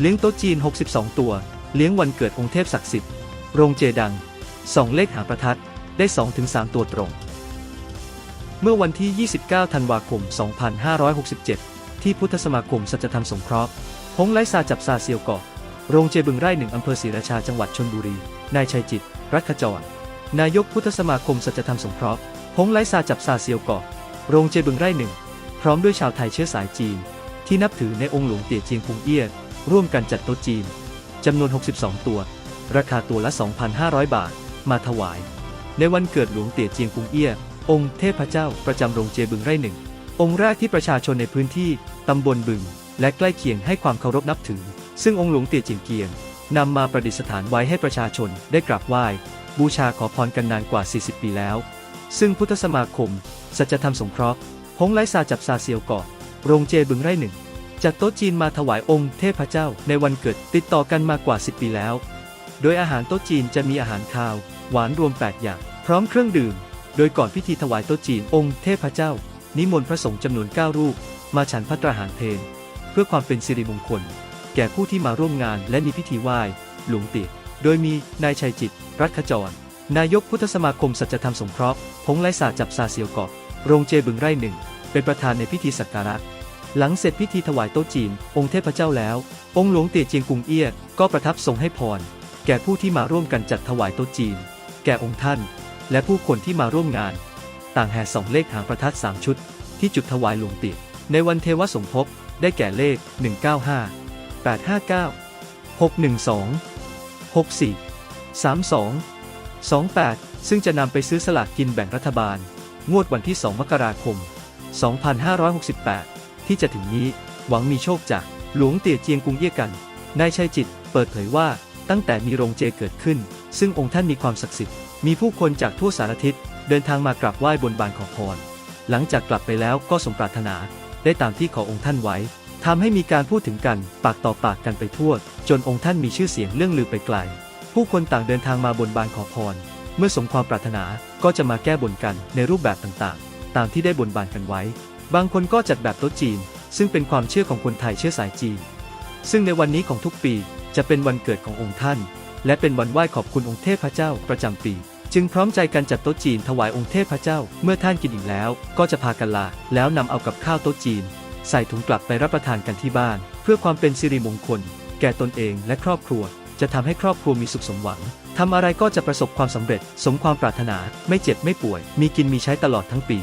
เลี้ยงโต๊ะจีน 62 ตัว เลี้ยงวันเกิดองค์เทพศักดิ์สิทธิ์ โรงเจดังสองเลขหางประทัด ได้ 2-3 ตัวตรง เมื่อวันที่ 29 ธันวาคม 2567 ที่พุทธสมาคมสัจธรรมสงเคราะห์พงไลซาจับซาเซียวเกาะ โรงเจบึงไร่หนึ่งอำเภอศรีราชาจังหวัดชนบุรี นายชัยจิต รัตขจร นายกพุทธสมาคมสัจธรรมสงเคราะห์พงไลซาจับซาเซียวเกาะ โรงเจบึงไร่หนึ่ง พร้อมด้วยชาวไทยเชื้อสายจีน ที่นับถือในองค์หลวงเตี่ยเจียงพุงเอี้ย ร่วมกันจัดโต๊ะจีนจำนวน 62 ตัว ราคาตัวละ 2,500 บาท มาถวาย ในวันเกิดหลวงเตี่ยเจียงพุงเอี้ย องค์เทพเจ้าประจำโรงเจบึงไร่หนึ่ง องค์แรกที่ประชาชนในพื้นที่ตำบลบึง และใกล้เคียงให้ความเคารพนับถือ ซึ่งองค์หลวงเตี่ยเจียงเกียงนำมาประดิษฐานไว้ให้ประชาชนได้กราบไหว้ บูชาขอพรกันนานกว่า 40 ปีแล้ว ซึ่งพุทธสมาคม สัจธรรมสงเคราะห์พงไลซาจับซาเซียวเกาะโรงเจบึงไร่หนึ่ง จัดโต๊ะจีนมาถวายองค์เทพเจ้าในวันเกิดติดต่อกันมากว่า 10 ปีแล้ว โดยอาหารโต๊ะจีนจะมีอาหารคาว หวานรวม 8 อย่าง พร้อมเครื่องดื่ม โดยก่อนพิธีถวายโต๊ะจีนองค์เทพเจ้า นิมนต์พระสงฆ์จำนวน 9 รูป มาฉันพัตตราหารเพลเพื่อความเป็นสิริมงคล แก่ผู้ที่มาร่วมงานและมีพิธีไหว้หลวงตี๋โดยมีนายชัยจิต รัตขจร นายกพุทธสมาคมสัจธรรมสงเคราะห์พงไลศาสตร์จับซาเซียวเกาะโรงเจบึงไร่หนึ่งเป็นประธานในพิธีสักการะ หลังเสร็จพิธีถวายโต๊ะจีน องค์เทพเจ้าแล้ว องค์หลวงเตี่ยเจียงกุงเอี้ยก็ประทับทรงให้พร แก่ผู้ที่มาร่วมกันจัดถวายโต๊ะจีน แก่องค์ท่าน และผู้คนที่มาร่วมงาน ต่างแห่ส่องเลขหางประทัด3ชุด ที่จุดถวายหลวงเตี่ยในวันเทวสมภพได้แก่เลข 195 859 612 64 32 28 ซึ่งจะนำไปซื้อสลากกินแบ่งรัฐบาล งวดวันที่ 2 มกราคม 2568 ที่จะถึงนี้หวังมีโชคจากหลวงเตี่ยเจียงกุงเอี้ยกัน นายชัยจิตเปิดเผยว่าตั้งแต่มีโรงเจเกิดขึ้น ซึ่งองค์ท่านมีความศักดิ์สิทธิ์ มีผู้คนจากทั่วสารทิศเดินทางมากราบไหว้บนบานขอพร หลังจากกลับไปแล้วก็สมปรารถนา ได้ตามที่ขอองค์ท่านไว้ทำให้มีการพูดถึงกันปากต่อปากกันไปทั่ว จนองค์ท่านมีชื่อเสียงเรื่องลือไปไกล ผู้คนต่างเดินทางมาบนบานขอพร เมื่อสมความปรารถนาก็จะมาแก้บนกันในรูปแบบต่างๆ ตามที่ได้บนบานกันไว้ บางคนก็จัดแบบโต๊ะจีน ซึ่งเป็นความเชื่อของคนไทยเชื้อสายจีน ซึ่งในวันนี้ของทุกปีจะเป็นวันเกิดขององค์ท่าน และเป็นวันไหว้ขอบคุณองค์เทพเจ้าประจำปี จึงพร้อมใจกันจัดโต๊ะจีนถวายองค์เทพเจ้า เมื่อท่านกินอิ่มแล้ว ก็จะพากันลา แล้วนำเอากับข้าวโต๊ะจีน ใส่ถุงกลับไปรับประทานกันที่บ้าน เพื่อความเป็นสิริมงคล แก่ตนเองและครอบครัว จะทำให้ครอบครัวมีสุขสมหวังทำอะไรก็จะประสบความสำเร็จ สมความปรารถนา ไม่เจ็บไม่ป่วย มีกินมีใช้ตลอดทั้งปี